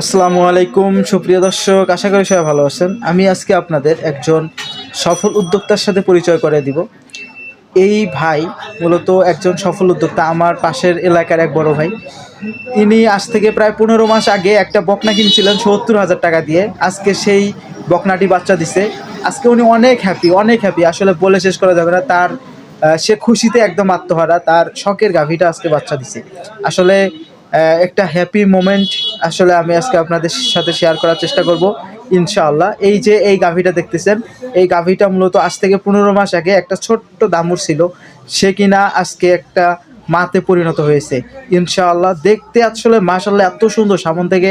আসসালামু আলাইকুম, সুপ্রিয় দর্শক, আশা করি সবাই ভালো আছেন। আমি আজকে আপনাদের একজন সফল উদ্যোক্তার সাথে পরিচয় করে দিব। এই ভাই মূলত একজন সফল উদ্যোক্তা, আমার পাশের এলাকার এক বড় ভাই। ইনি আজ থেকে প্রায় পনেরো মাস আগে একটা বকনা কিনছিলেন সত্তর হাজার টাকা দিয়ে। আজকে সেই বকনাটি বাচ্চা দিছে। আজকে উনি অনেক হ্যাপি অনেক হ্যাপি আসলে বলে শেষ করা যাবে না, তার সে খুশিতে একদম আত্মহারা, তার শখের গাভীটা আজকে বাচ্চা দিছে। আসলে একটা হ্যাপি মোমেন্ট আসলে আমি আজকে আপনাদের সাথে শেয়ার করার চেষ্টা করব, ইনশাআল্লাহ। এই যে এই গাভীটা দেখতেছেন, এই গাভীটা মূলত আজ থেকে পনেরো মাস আগে একটা ছোট্ট দামুর ছিল। সে কিনা আজকে একটা মাতে পরিণত হয়েছে। ইনশাআল্লাহ দেখতে আসলে মাশাল্লাহ এত সুন্দর সামন থেকে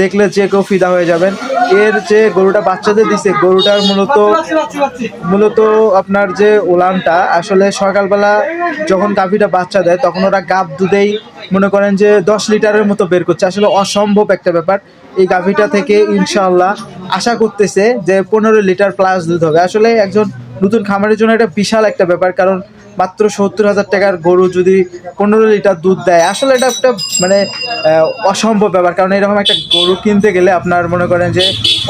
দেখলে যে কেউ ফিদা হয়ে যাবেন। এর যে গরুটা বাচ্চাদের দিছে, গরুটার মূলত মূলত আপনার যে উলানটা আসলে সকালবেলা যখন গাভীটা বাচ্চা দেয়, তখন ওরা গাব দুধেই মনে করেন যে দশ লিটারের মতো বের করছে। আসলে অসম্ভব একটা ব্যাপার। এই গাভীটা থেকে ইনশাআল্লাহ আশা করতেছে যে পনেরো লিটার প্লাস দুধ হবে। আসলে একজন নতুন খামারের জন্য এটা বিশাল একটা ব্যাপার, কারণ মাত্র সত্তর হাজার টাকার গরু যদি পনেরো লিটার দুধ দেয়। আসলে এটা একটা মানে অসম্ভব ব্যাপার। কারণ এরকম একটা গরু কিনতে গেলে আপনার মনে করেন যে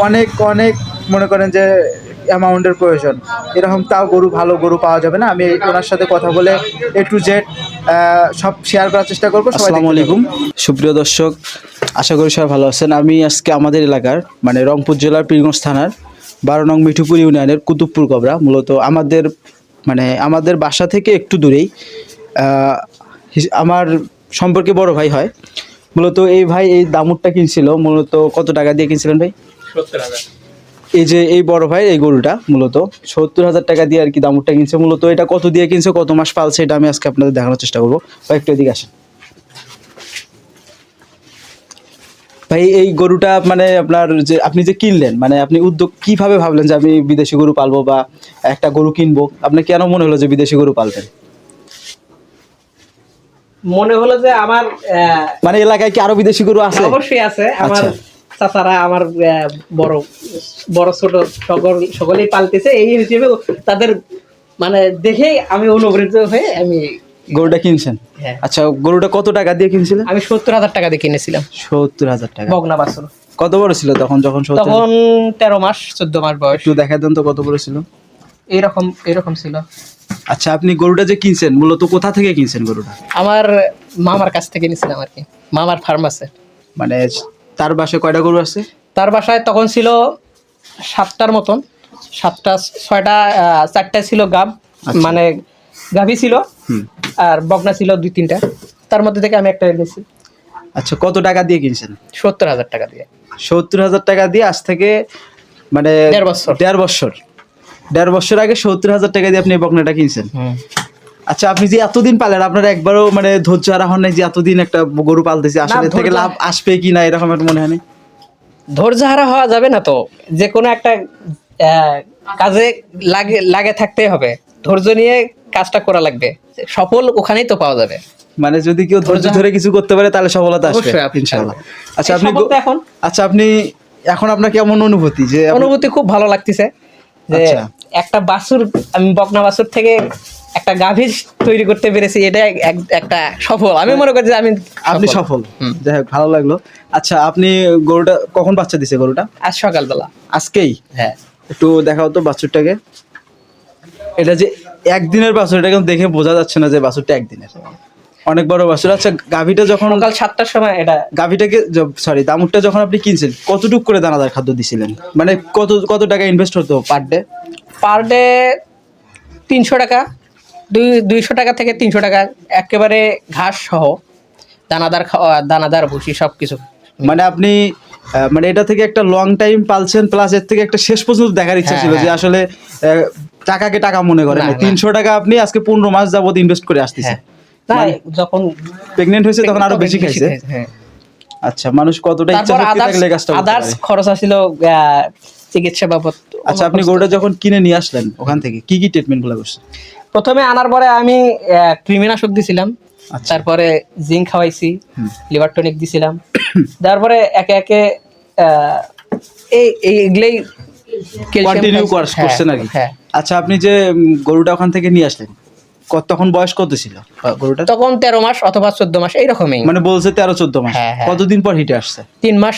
অনেক অনেক মনে করেন যে অ্যামাউন্টের প্রয়োজন। এরকম তাও গরু ভালো গরু পাওয়া যাবে না। আমি ওনার সাথে কথা বলে এ টু জেড সব শেয়ার করার চেষ্টা করব। আসসালামু আলাইকুম। সুপ্রিয় দর্শক আশা করি সবাই ভালো আছেন। আমি আজকে আমাদের এলাকার মানে রংপুর জেলার পীরগঞ্জ থানার বারো নং মিঠুপুর ইউনিয়নের কুতুবপুর কবরা। মূলত আমাদের মানে আমাদের বাসা থেকে একটু দূরেই আমার সম্পর্কে বড় ভাই হয়। মূলত এই ভাই এই দামুরটা কিনছিল মূলত কত টাকা দিয়ে কিনছিলেন ভাই? এই যে এই বড় ভাই এই গরুটা মূলত সত্তর হাজার টাকা দিয়ে আর কি দামুরটা কিনছে। মূলত এটা কত দিয়ে কিনছে কত মাস পালছে এটা আমি আজকে আপনাদের দেখানোর চেষ্টা করব। কয়েকটা একটু এদিকে আসেন। ভাই এই গরুটা মানে আপনার যে আপনি যে কিনলেন মানে আপনি উদ্যোগ কীভাবে ভাবলেন যে আমি বিদেশি গরু পালবো বা একটা গরু কিনবো? আপনার কেন মনে হলো যে বিদেশি গরু পালবেন? মনে হলো যে আমার মানে এলাকায় কি আরও বিদেশি গরু আছে? অবশ্যই আছে। আমার আচ্ছা। চাচারা আমার বড় বড় ছোট সকল সকলেই পালতেছে। এই হিসেবে তাদের মানে দেখেই আমি অনুপ্রেরিত হয়ে আমি গরুটা কিনছেন? হ্যাঁ। আচ্ছা গরুটা কত টাকা দিয়ে কিনছিলেন? আমি সত্তর হাজার টাকা দিয়ে কিনেছিলাম। সত্তর হাজার টাকা। বগনা বাছুর। কত বড় ছিল তখন যখন তখন তেরো মাস চোদ্দ মাস বয়স। একটু দেখা দেন তো কত বড় ছিল। এইরকম এরকম ছিল। আচ্ছা আপনি গরুটা যে কিনছেন মূলত কোথা থেকে কিনছেন গরুটা? আমার মামার কাছ থেকে নিয়েছিলাম আর কি। মামার ফার্মাসে মানে তার বাসায় কয়টা গরু আছে? তার বাসায় তখন ছিল সাতটার মতন। সাতটা ছয়টা আহ, চারটা ছিল গাব। মানে গাভী ছিল। আর বগনা ছিল দুই তিনটা। তার মধ্যে থেকে আমি একটা এনেছি। আচ্ছা কত টাকা দিয়ে কিনছেন? সত্তর হাজার টাকা দিয়ে। সত্তর হাজার টাকা দিয়ে আজ থেকে মানে দেড় বছর। দেড় বছর। দেড় বছর আগে সত্তর হাজার টাকা দিয়ে আপনি বকনাটা কিনছেন। আচ্ছা আপনি যে এতদিন পালেন আপনার একবারও মানে ধৈর্য হারা হন নাই যে এতদিন একটা গরু পালতেছি আসলে থেকে লাভ আসবে কি না এরকম একটা মনে হয় না ধৈর্য হারা হওয়া যাবে না তো। যে কোনো একটা কাজে লাগে লাগে থাকতেই হবে। ধৈর্য নিয়ে কাজটা করা লাগবে। সফল ওখানেই তো পাওয়া যাবে। মানে যদি কেউ ধৈর্য ধরে কিছু করতে পারে তাহলে সফলতা আসবে আপনি ইনশাআল্লাহ আচ্ছা আপনি এখন আচ্ছা আপনি এখন আপনার কেমন অনুভূতি? যে অনুভূতি খুব ভালো লাগতেছে। যে আচ্ছা। একটা বাছুর আমি বকনা বাছুর থেকে একটা গাভীর তৈরি করতে পেরেছি এটা এক- একটা সফল। আমি মনে করি যে আমি আপনি সফল। যাই হোক ভালো লাগল। আচ্ছা আপনি গরুটা কখন বাচ্চা দিছে গরুটা? আজ সকালবেলা। আজকেই? হ্যাঁ। একটু দেখাও তো বাছুরটাকে। এটা যে একদিনের বাছুর এটা কিন্তু দেখে বোঝা যাচ্ছে না যে বাছুরটা একদিনের। অনেক বড় বাছুর আচ্ছা গাভীটা যখন সকাল সাতটার সময় এটা গাভীটাকে সরি দামুরটা যখন আপনি কিনছেন কতটুক করে দানাদার খাদ্য দিছিলেন? মানে কত কত টাকা ইনভেস্ট হতো পার ডে পার ডে তিনশো টাকা। দুই দুইশো টাকা থেকে তিনশো টাকা। একেবারে ঘাস সহ দানাদার খাওয়া দানাদার ভুসি সব কিছু মানে আপনি মানে এটা থেকে একটা লং টাইম পালছেন প্লাস এর থেকে একটা শেষ পর্যন্ত দেখার ইচ্ছা হ্যাঁ, ছিল যে হ্যাঁ। আসলে টাকাকে টাকা মনে করেন না, না। তিনশো টাকা আপনি আজকে পনেরো মাস যাবত ইনভেস্ট করে আসতেছে হ্যাঁ। যখন প্রেগনেন্ট হয়েছে তখন আরও বেশি খাইছে? হ্যাঁ। আচ্ছা মানুষ কতটা ইচ্ছা শক্তি থাকলে কাজটা আদার্স খরচ আছিল চিকিৎসা বাবদ। আচ্ছা আপনি গরুটা যখন কিনে নিয়ে আসলেন ওখান থেকে কি কি ট্রিটমেন্টগুলো করছেন? প্রথমে আনার পরে আমি কৃমিনাশক দিছিলাম। আচ্ছা। তারপরে জিঙ্ক খাওয়াইছি। লিভার টনিক দিছিলাম। তারপরে একে একে এই এই এগুলোই calcium কন্টিনিউ করছেন আর কি আচ্ছা আপনি যে গরুটা ওখান থেকে নিয়ে আসলেন কত- তখন বয়স কত ছিল গরুটা? তখন তেরো মাস অথবা চোদ্দ মাস এইরকমই। মানে বলছে তেরো চোদ্দ মাস। হ্যাঁ, হ্যাঁ। কতদিন পর হিটে আসছে? তিন মাস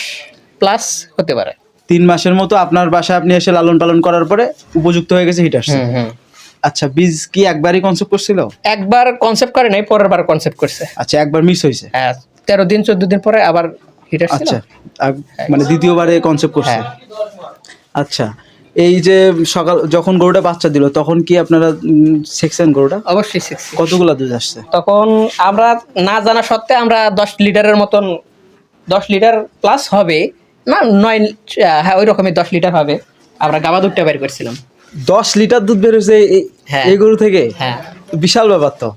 প্লাস হতে পারে। তিন মাসের মতো আপনার বাসায় আপনি এসে লালন পালন করার পরে উপযুক্ত হয়ে গেছে হিট আসছে। আচ্ছা বীজ কি একবারই কনসেপ্ট করছিল? একবার কনসেপ্ট করে নাই পরের বার কনসেপ্ট করছে। আচ্ছা একবার মিস হয়েছে? হ্যাঁ তেরো দিন চোদ্দ দিন পরে আবার হিট আসছিল। আচ্ছা মানে দ্বিতীয়বারে কনসেপ্ট করছে? আচ্ছা এই যে সকাল যখন গরুটা বাচ্চা দিল তখন কি আপনারা সেকশন গরুটা? অবশ্যই শিখছি। কতগুলা দুধ আসছে? তখন আমরা না জানা সত্ত্বে আমরা দশ লিটারের মতন দশ লিটার প্লাস হবে। না নয় হ্যাঁ ওই রকমই দশ লিটার হবে। আমরা গাবা দুধটা বের করছিলাম। দশ লিটার দুধ বেরোছে হ্যাঁ। এই গরু থেকে? হ্যাঁ। বিশাল ব্যাপার তো।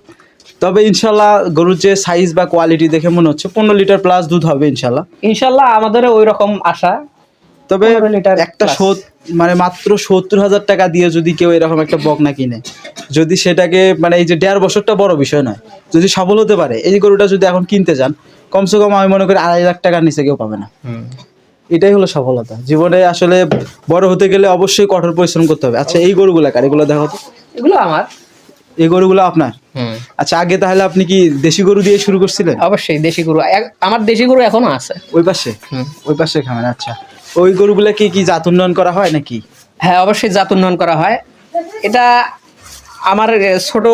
তবে ইনশাল্লাহ গরুর যে সাইজ বা কোয়ালিটি দেখে মনে হচ্ছে পনেরো লিটার প্লাস দুধ হবে ইনশাল্লাহ। ইনশাল্লাহ আমাদের ওই রকম আশা। তবে একটা মানে মাত্র সত্তর হাজার টাকা দিয়ে যদি কেউ এরকম একটা বকনা কিনে যদি সেটাকে মানে এই যে দেড় বছরটা বড় বিষয় নয় যদি সফল হতে পারে এই গরুটা যদি এখন কিনতে যান কমসে কম আমি মনে করি আড়াই লাখ টাকার নিচে কেউ পাবে না। এটাই হলো সফলতা। জীবনে আসলে বড় হতে গেলে অবশ্যই কঠোর পরিশ্রম করতে হবে। আচ্ছা এই গরুগুলা কার? এগুলো দেখো তো। এগুলো আমার। এই গরুগুলো আপনার? হুম। আচ্ছা আগে তাহলে আপনি কি দেশি গরু দিয়ে শুরু করছিলেন? অবশ্যই দেশি গরু। আমার দেশি গরু এখনও আছে। ওই পাশে? হুম। ওই পাশে খাবেন আচ্ছা। ওই গরুগুলা কি কি জাত উন্নয়ন করা হয় নাকি? হ্যাঁ অবশ্যই জাত উন্নয়ন করা হয়। এটা আমার ছোট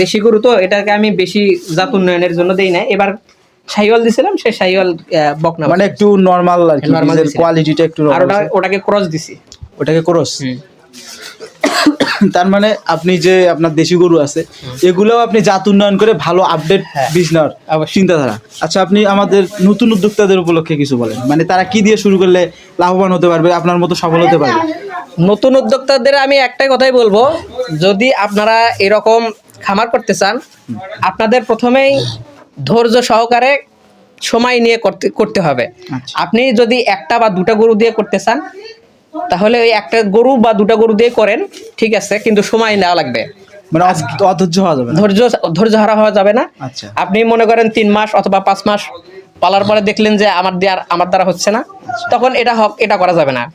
দেশি গরু তো এটাকে আমি বেশি জাত উন্নয়নের জন্য দেই না এবার সাইওয়াল দিছিলাম সে সাইওয়াল বকনা মানে একটু নরমাল আর কি কোয়ালিটিটা একটু আর ওটা ওটাকে ক্রস দিছি। ওটাকে ক্রস তার মানে আপনি যে আপনার দেশি গরু আছে এগুলোও আপনি জাত উন্নয়ন করে ভালো আপডেট হ্যাঁ। বীজ চিন্তাধারা আচ্ছা আপনি আমাদের নতুন উদ্যোক্তাদের উপলক্ষে কিছু বলেন মানে তারা কি দিয়ে শুরু করলে লাভবান হতে পারবে আপনার মতো সফল হতে পারবে নতুন উদ্যোক্তাদের আমি একটাই কথাই বলব যদি আপনারা এরকম খামার করতে চান আপনাদের প্রথমেই ধৈর্য সহকারে সময় নিয়ে করতে করতে হবে আচ্ছা। আপনি যদি একটা বা দুটা গরু দিয়ে করতে চান তাহলে ওই একটা গরু বা দুটা গরু দিয়ে করেন ঠিক আছে কিন্তু সময় নেওয়া লাগবে। মানে অধ- অধৈর্য হওয়া যাবে ধৈর্য ধৈর্য হারা হওয়া যাবে না। আচ্ছা। আপনি মনে করেন তিন মাস অথবা পাঁচ মাস পালার পরে দেখলেন যে আমার দিয়ে আর- আমার দ্বারা হচ্ছে না তখন এটা হক এটা করা যাবে না।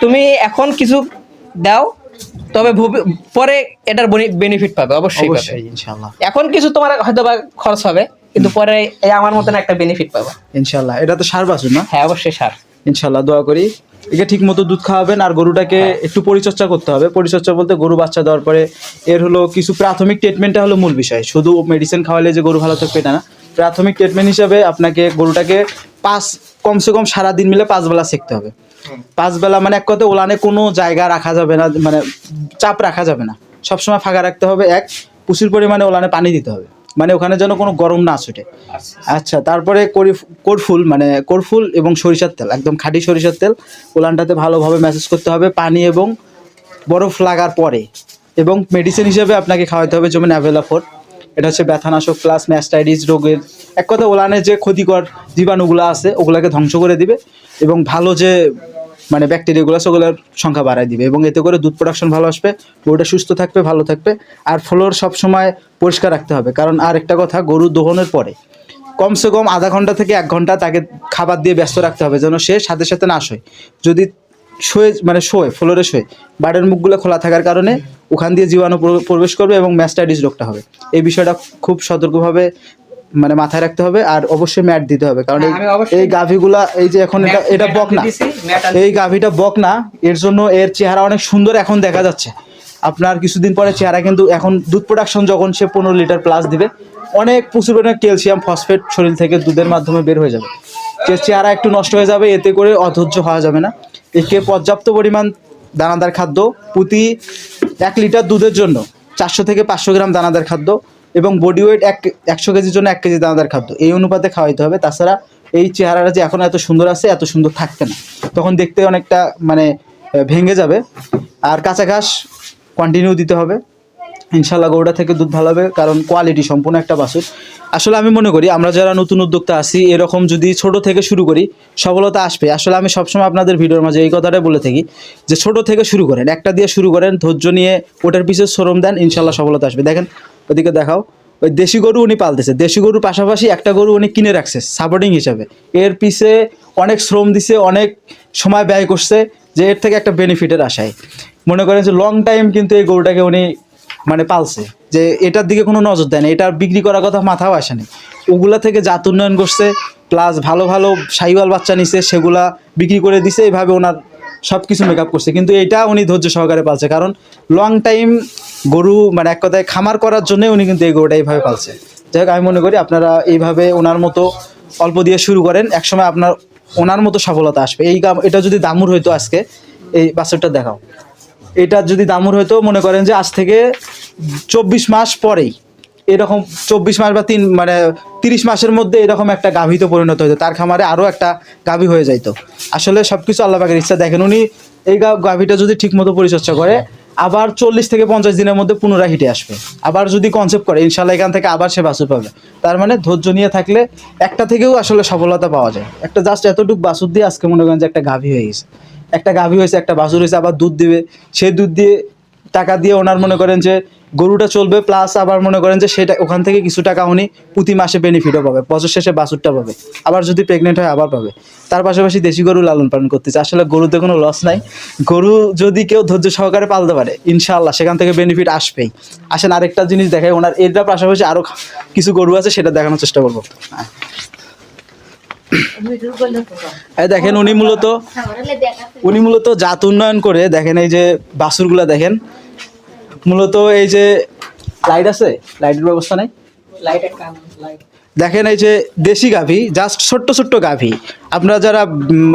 তুমি এখন কিছু দাও তবে পরে এটার বেনিফিট পাবে অবশ্যই এখন কিছু তোমার হয়তো বা খরচ হবে কিন্তু পরে এই আমার মতন একটা বেনিফিট পাবে। ইনশাল্লাহ এটা তো সার না? হ্যাঁ অবশ্যই সার। ইনশাল্লাহ দোয়া করি। একে ঠিক মতো দুধ খাওয়াবেন আর গরুটাকে একটু পরিচর্যা করতে হবে। পরিচর্যা বলতে গরু বাচ্চা দেওয়ার পরে এর হলো কিছু প্রাথমিক ট্রিটমেন্টটা হলো মূল বিষয়। শুধু মেডিসিন খাওয়ালে যে গরু ভালো থাকবে এটা না। প্রাথমিক ট্রিটমেন্ট হিসাবে আপনাকে গরুটাকে পাঁচ কমসে কম সারা দিন মিলে পাঁচ বেলা শিখতে হবে। পাঁচ বেলা মানে এক কথা ওলানে কোনো জায়গা রাখা যাবে না মানে চাপ রাখা যাবে না। সবসময় ফাঁকা রাখতে হবে এক প্রচুর পরিমাণে ওলানে পানি দিতে হবে। মানে ওখানে যেন কোনো গরম না ছুটে। আচ্ছা তারপরে করি কোরফুল মানে কোরফুল এবং সরিষার তেল, একদম খাঁটি সরিষার তেল। ওলানটাতে ভালোভাবে ম্যাসেজ করতে হবে, পানি এবং বরফ লাগার পরে। এবং মেডিসিন হিসেবে আপনাকে খাওয়াতে হবে যেমন অ্যাভেলাফোর এটা হচ্ছে ব্যথানাশক প্লাস ম্যাস্টাইটিস রোগের। এক কথা ওলানের যে ক্ষতিকর জীবাণুগুলো আছে, ওগুলাকে ধ্বংস করে দিবে। এবং ভালো যে মানে ব্যাকটেরিয়াগুলো আছে ওগুলোর সংখ্যা বাড়ায় দিবে এবং এতে করে দুধ প্রোডাকশন ভালো আসবে গরুটা সুস্থ থাকবে, ভালো থাকবে, আর ফ্লোর সবসময় পরিষ্কার রাখতে হবে। কারণ আর একটা কথা, গরু দোহনের পরে কমসে কম আধা ঘণ্টা থেকে এক ঘণ্টা তাকে খাবার দিয়ে ব্যস্ত রাখতে হবে যেন সে সাথে সাথে না শোয়। যদি শোয়ে মানে শোয়, ফ্লোরে শোয়, বাড়ির মুখগুলো খোলা থাকার কারণে ওখান দিয়ে জীবাণু প্রবেশ করবে এবং ম্যাস্টাইটিস রোগটা হবে। এই বিষয়টা খুব সতর্কভাবে মানে মাথায় রাখতে হবে আর অবশ্যই ম্যাট দিতে হবে। কারণ এই- হ্যাঁ, এই গাভীগুলা এই যে এখন এটা এটা বক না। এই গাভীটা বক না এর জন্য এর চেহারা অনেক সুন্দর এখন দেখা যাচ্ছে। আপনার কিছুদিন পরে চেহারা কিন্তু এখন দুধ প্রোডাকশন যখন সে পনেরো লিটার প্লাস দিবে অনেক প্রচুর পরিমাণে ক্যালসিয়াম ফসফেট শরীর থেকে দুধের মাধ্যমে বের হয়ে যাবে। যে চেহারা একটু নষ্ট হয়ে যাবে এতে করে অধৈর্য হওয়া যাবে না। একে পর্যাপ্ত পরিমাণ দানাদার খাদ্য প্রতি এক লিটার দুধের জন্য চারশো থেকে পাঁচশো গ্রাম দানাদার খাদ্য এবং বডি ওয়েট এক একশো কেজির জন্য এক কেজি দানাদার খাদ্য। এই অনুপাতে খাওয়াইতে হবে। তাছাড়া এই চেহারাটা যে এখন এত সুন্দর আছে, এত সুন্দর থাকতে না। তখন দেখতে অনেকটা মানে ভেঙে যাবে। আর কাঁচা ঘাস কন্টিনিউ দিতে হবে। ইনশাল্লাহ গরুটা থেকে দুধ ভালো হবে, কারণ কোয়ালিটি সম্পূর্ণ একটা বাছুর। আসলে আমি মনে করি, আমরা যারা নতুন উদ্যোক্তা আছি, এরকম যদি ছোট থেকে শুরু করি, সফলতা আসবে। আসলে আমি সবসময় আপনাদের ভিডিওর মাঝে এই কথাটাই বলে থাকি, যে ছোট থেকে শুরু করেন। একটা দিয়ে শুরু করেন, ধৈর্য নিয়ে ওটার পিছিয়ে শ্রম দেন ইনশাল্লাহ সফলতা আসবে। দেখেন ওদিকে দেখাও, ওই দেশি গরু উনি পালতেছে। দেশি গরুর পাশাপাশি একটা গরু উনি কিনে রাখছে সাপোর্টিং হিসাবে। এর পিছে অনেক শ্রম দিছে, অনেক সময় ব্যয় করছে, যে এর থেকে একটা বেনিফিটের আশায়। মনে করেন যে লং টাইম কিন্তু এই গরুটাকে উনি মানে পালছে, যে এটার দিকে কোনো নজর দেয় না, এটা বিক্রি করার কথা মাথাও আসেনি ওগুলা থেকে জাত উন্নয়ন করছে প্লাস ভালো ভালো সাইওয়াল বাচ্চা নিছে, সেগুলা বিক্রি করে দিছে, এইভাবে ওনার সব কিছু মেকআপ করছে। কিন্তু এটা উনি ধৈর্য সহকারে পালছে, কারণ লং টাইম গরু মানে এক কথায় খামার করার জন্য উনি কিন্তু এই গরুটা এইভাবে পালছে। যাই আমি মনে করি আপনারা এইভাবে ওনার মতো অল্প দিয়ে শুরু করেন, একসময় আপনার ওনার মতো সফলতা আসবে। এই এটা যদি দামুর হইতো আজকে, এই বাছরটা দেখাও। এটা যদি দামুর হয়তো মনে করেন যে আজ থেকে চব্বিশ মাস পরেই, এরকম চব্বিশ মাস বা তিন মানে তিরিশ মাসের মধ্যে এরকম একটা গাভীতে পরিণত হতো তার খামারে আরও একটা গাভী হয়ে যাইতো। আসলে সব কিছু আল্লাহ পাকের ইচ্ছা। দেখেন উনি এই গাভীটা যদি ঠিক মতো পরিচর্যা করে আবার চল্লিশ থেকে পঞ্চাশ দিনের মধ্যে পুনরায় হিটে আসবে। আবার যদি কনসেপ্ট করে ইনশাল্লাহ এখান থেকে আবার সে বাছুর পাবে। তার মানে ধৈর্য নিয়ে থাকলে একটা থেকেও আসলে সফলতা পাওয়া যায়। একটা জাস্ট এতটুকু বাসুর দিয়ে আজকে মনে করেন যে একটা গাভী হয়ে গেছে। একটা গাভী হয়েছে, একটা বাছুর হয়েছে, আবার দুধ দিবে। সেই দুধ দিয়ে টাকা দিয়ে ওনার মনে করেন যে গরুটা চলবে প্লাস আবার মনে করেন যে সেটা ওখান থেকে কিছু টাকা উনি প্রতি মাসে বেনিফিটও পাবে, বছর শেষে বাছুরটা পাবে, আবার যদি প্রেগনেন্ট হয় আবার পাবে। তার পাশাপাশি দেশি গরু লালন পালন করতেছে আসলে গরুতে কোনো লস নাই। গরু যদি কেউ ধৈর্য সহকারে পালতে পারে, ইনশাআল্লাহ সেখান থেকে বেনিফিট আসবেই। আসেন, আরেকটা জিনিস দেখাই, ওনার এটার পাশাপাশি আরও কিছু গরু আছে, সেটা দেখানোর চেষ্টা করব। দেখেন, উনি মূলত উনি মূলত জাত উন্নয়ন করে, দেখেন এই যে বাছুরগুলা দেখেন মূলত এই যে লাইট আছে? লাইটের ব্যবস্থা নেই? দেখেন এই যে দেশি গাভী জাস্ট ছোট্ট ছোট্ট গাভী। আপনারা যারা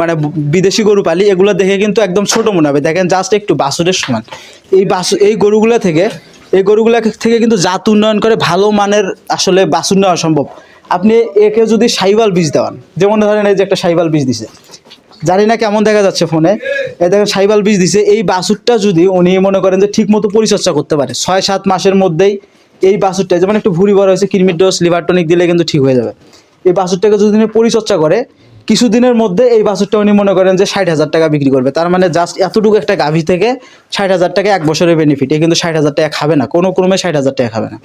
মানে বিদেশি গরু পালি এগুলো দেখে কিন্তু একদম ছোট মনে হবে। দেখেন জাস্ট একটু বাছুরের সমান। এই বাছু এই গরুগুলা থেকে এই গরুগুলা থেকে কিন্তু জাত উন্নয়ন করে ভালো মানের আসলে বাছুর নেওয়া সম্ভব। আপনি একে যদি সাইবাল বীজ দেওয়ান যেমন ধরেন এই যে একটা সাইবাল বীজ দিছে। জানি না কেমন দেখা যাচ্ছে ফোনে। এই দেখেন সাইবাল বীজ দিছে। এই বাছুরটা যদি উনি মনে করেন যে ঠিক মতো পরিচর্যা করতে পারে, ছয় সাত মাসের মধ্যেই এই বাছুরটা, যেমন একটু ভুড়ি বড় হয়েছে কিরমির ডোজ, লিভার টনিক দিলে কিন্তু ঠিক হয়ে যাবে। এই বাছুরটাকে যদি উনি পরিচর্যা করে, কিছুদিনের মধ্যে এই বাছুরটা উনি মনে করেন যে ষাট হাজার টাকা বিক্রি করবে। তার মানে জাস্ট এতটুকু একটা গাভী থেকে ষাট হাজার টাকা এক বছরের বেনিফিট এ কিন্তু ষাট হাজার টাকা খাবে না, কোনো ক্রমে ষাট হাজার টাকা খাবে না।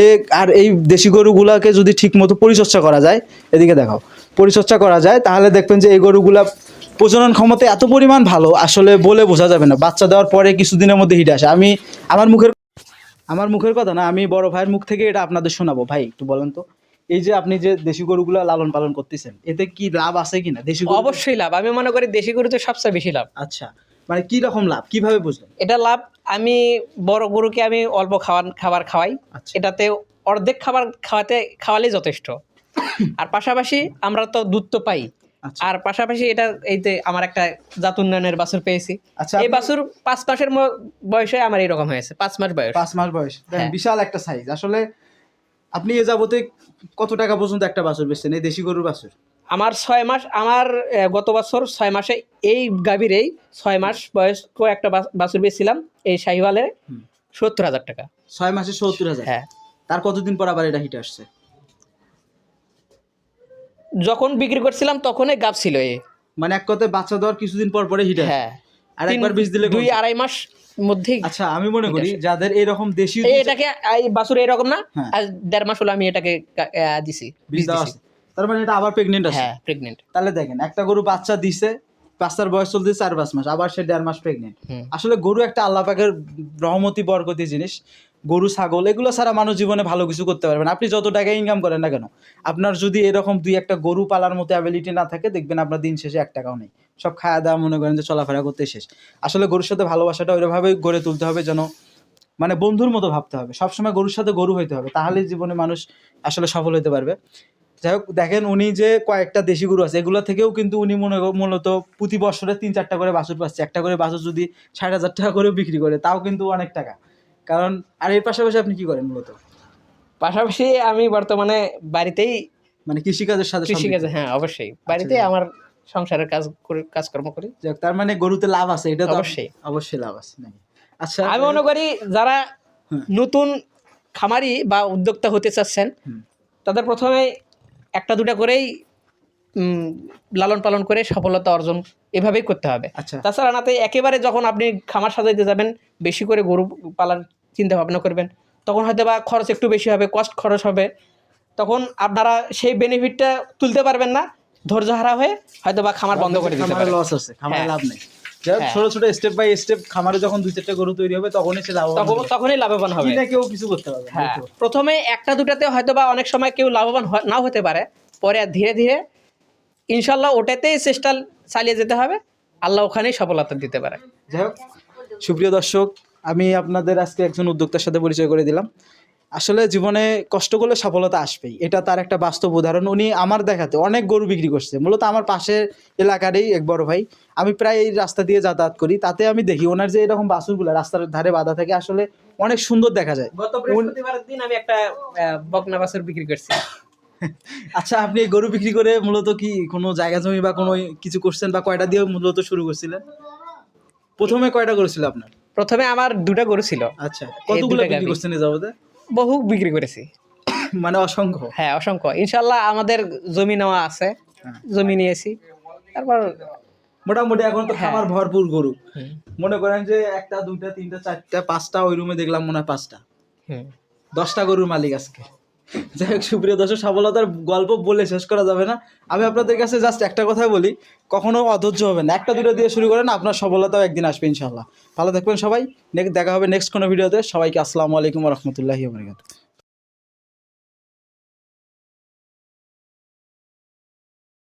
এ, আর এই দেশি গরুগুলাকে যদি ঠিক মতো পরিচর্যা করা যায়, এদিকে দেখাও। পরিচর্যা করা যায় তাহলে দেখবেন যে এই গরুগুলা প্রজনন ক্ষমতা এত পরিমাণ ভালো আসলে বলে বোঝা যাবে না। বাচ্চা দেওয়ার পরে কিছুদিনের মধ্যে হিট আসে। আমি আমার মুখের আমার মুখের কথা না আমি বড় ভাইয়ের মুখ থেকে এটা আপনাদের শোনাবো। ভাই একটু বলেন তো এই যে আপনি যে দেশি গরুগুলা লালন পালন করতেছেন এতে কি লাভ আছে কিনা? দেশি গরু অবশ্যই লাভ। আমি মনে করি দেশি গরুতে সবচেয়ে বেশি লাভ। আচ্ছা মানে কি রকম লাভ? কীভাবে বুঝলেন? এটা লাভ আমি বড় গরুকে আমি অল্প খাবার খাবার খাওয়াই। আচ্ছা। এটাতে অর্ধেক খাবার খাওয়াতে খাওয়ালেই যথেষ্ট। আর পাশাপাশি আমরা তো দুধ তো পাই। আচ্ছা। আর পাশাপাশি এটা এইতে আমার একটা জাত উন্নয়নের বাছুর পেয়েছি। আচ্ছা এই বাছুর পাঁচ মাসের বয়সে আমার এরকম হয়েছে পাঁচ মাস বয়স। পাঁচ মাস বয়স। হ্যাঁ। বিশাল একটা সাইজ আসলে আপনি এ যাবতে কত টাকা পর্যন্ত একটা বাছুর বেচছেন? এই দেশি গরুর বাছুর? আমার ছয় মাস আমার গত বছর ছয় মাসে এই গাভীরেই ছয় মাস বয়স্ক একটা বাছ- বাছুর বেচছিলাম এই শাহিওয়ালে হুম। সত্তর হাজার টাকা। ছয় মাসে সত্তর হাজার। হ্যাঁ। তার কতদিন পর আবার এটা হিট আসছে? যখন বিক্রি করছিলাম তখনই গাব ছিল এ। মানে এক কথায় বাচ্চা দেওয়ার কিছুদিন পর পরে হিট হ্যাঁ। আর একবার বীজ দিলে দুই আড়াই মাস মধ্যেই আচ্ছা আমি মনে করি যাদের এরকম দেশি এটাকে বাছুর এরকম না হ্যাঁ। আজ দেড় মাস হলো আমি এটাকে দিছি বীজ বীজ দিছি। তার মানে এটা আবার প্রেগনেন্ট আছে? হ্যাঁ প্রেগনেন্ট তাহলে দেখেন একটা গরু বাচ্চা দিছে বাচ্চার বয়স চলতে চার পাঁচ মাস আবার সে দেড় মাস প্রেগনেন্ট আসলে গরু একটা আল্লাহ পাকের রহমতি বরকতি জিনিস। গরু, ছাগল, এগুলো ছাড়া মানুষ জীবনে ভালো কিছু করতে পারবে না। আপনি যত টাকা ইনকাম করেন না কেন, আপনার যদি এরকম দুই একটা গরু পালার মতো অ্যাবিলিটি না থাকে, দেখবেন আপনার দিন শেষে এক টাকাও নেই। সব খাওয়া দাওয়া মনে করেন যে চলাফেরা করতে শেষ। আসলে গরুর সাথে ভালোবাসাটা ওইভাবেই গড়ে তুলতে হবে যেন মানে বন্ধুর মতো ভাবতে হবে। সবসময় গরুর সাথে গরু হইতে হবে তাহলে জীবনে মানুষ আসলে সফল হতে পারবে। যাই হোক, দেখেন উনি যে কয়েকটা দেশি গরু আছে, এগুলো থেকেও কিন্তু উনি মনে মূলত প্রতি বছরে তিন চারটা করে বাছুর পাচ্ছে। একটা করে বাছুর যদি ষাট হাজার টাকা করেও বিক্রি করে, তাও কিন্তু অনেক টাকা। কারণ আর এর পাশাপাশি আপনি কি করেন মূলত? পাশাপাশি আমি বর্তমানে বাড়িতেই মানে কৃষিকাজের সাথে কৃষিকাজে হ্যাঁ অবশ্যই। বাড়িতে আমার সংসারের কাজ করে কাজকর্ম করি। তার মানে গরুতে লাভ আছে এটা তো অবশ্যই। অবশ্যই লাভ আছে আচ্ছা আমি মনে করি যারা নতুন খামারি বা উদ্যোক্তা হতে চাচ্ছেন তাদের প্রথমে একটা দুটা করেই লালন পালন করে সফলতা অর্জন এভাবেই করতে হবে। আচ্ছা। তাছাড়া নাতে একেবারে যখন আপনি খামার সাজাইতে যাবেন বেশি করে গরু পালার চিন্তা ভাবনা করবেন তখন হয়তো বা খরচ একটু বেশি হবে কষ্ট খরচ হবে। তখন আপনারা সেই বেনিফিটটা তুলতে পারবেন না ধৈর্য হারা হয়ে হয়তো বা খামার বন্ধ করে দিতে পারেন লস আছে খামারে হ্যাঁ। লাভ নেই। হ্যাঁ। ছোট ছোট স্টেপ বাই স্টেপ খামারে যখন দুই চারটা গরু তৈরি হবে তখনই সে লাভ তখন তখনই লাভবান হবে। কিনা কেউ কিছু করতে পারবে হ্যাঁ। প্রথমে একটা দুটাতে হয়তো বা অনেক সময় কেউ লাভবান নাও হতে পারে পরে ধীরে ধীরে ইনশাল্লাহ ওটাতেই চেষ্টা চালিয়ে যেতে হবে। আল্লাহ ওখানেই সফলতা দিতে পারে। যাই হোক সুপ্রিয় দর্শক আমি আপনাদের আজকে একজন উদ্যোক্তার সাথে পরিচয় করে দিলাম। আসলে জীবনে কষ্ট করলে সফলতা আসবেই। এটা তার একটা বাস্তব উদাহরণ। উনি আমার দেখাতে অনেক গরু বিক্রি করছে। মূলত আমার পাশের এলাকারই এক বড় ভাই। আমি প্রায় এই রাস্তা দিয়ে যাতায়াত করি। তাতে আমি দেখি ওনার যে এরকম বাসুরগুলো রাস্তার ধারে বাঁধা থাকে আসলে অনেক সুন্দর দেখা যায়। গত দিন আমি একটা আহ, বকনা বাছুর বিক্রি করছি। আচ্ছা আপনি গরু বিক্রি করে মূলত কি কোনো জায়গা জমি বা কোনো কিছু করছেন বা কয়টা দিয়ে মূলত শুরু করছিলেন? প্রথমে কয়টা করেছিল আপনার? প্রথমে আমার দুটা গরু ছিল। আচ্ছা কতগুলো বিক্রি করছেন এই যাবতে বহু বিক্রি করেছি। মানে অসংখ্য? হ্যাঁ অসংখ্য। ইনশাল্লাহ আমাদের জমি নেওয়া আছে। হ্যাঁ। জমি নিয়েছি। তারপর মোটামুটি এখন তো হ্যাঁ। খামার ভরপুর গরু। মনে করেন যে একটা দুইটা তিনটা চারটা পাঁচটা ওই রুমে দেখলাম মনে হয় পাঁচটা। দশটা গরুর মালিক আজকে। যাই হোক, সুপ্রিয় দর্শক, সফলতার গল্প বলে শেষ করা যাবে না। আমি আপনাদের কাছে জাস্ট একটা কথাই বলি, কখনো অধৈর্য হবে না। একটা দুটো দিয়ে শুরু করেন, আপনার সফলতাও একদিন আসবে ইনশাল্লাহ ভালো থাকবেন সবাই দেখা হবে নেক্সট কোনো ভিডিওতে সবাইকে আসসালামু আলাইকুম রহমতুল্লাহি বারকাত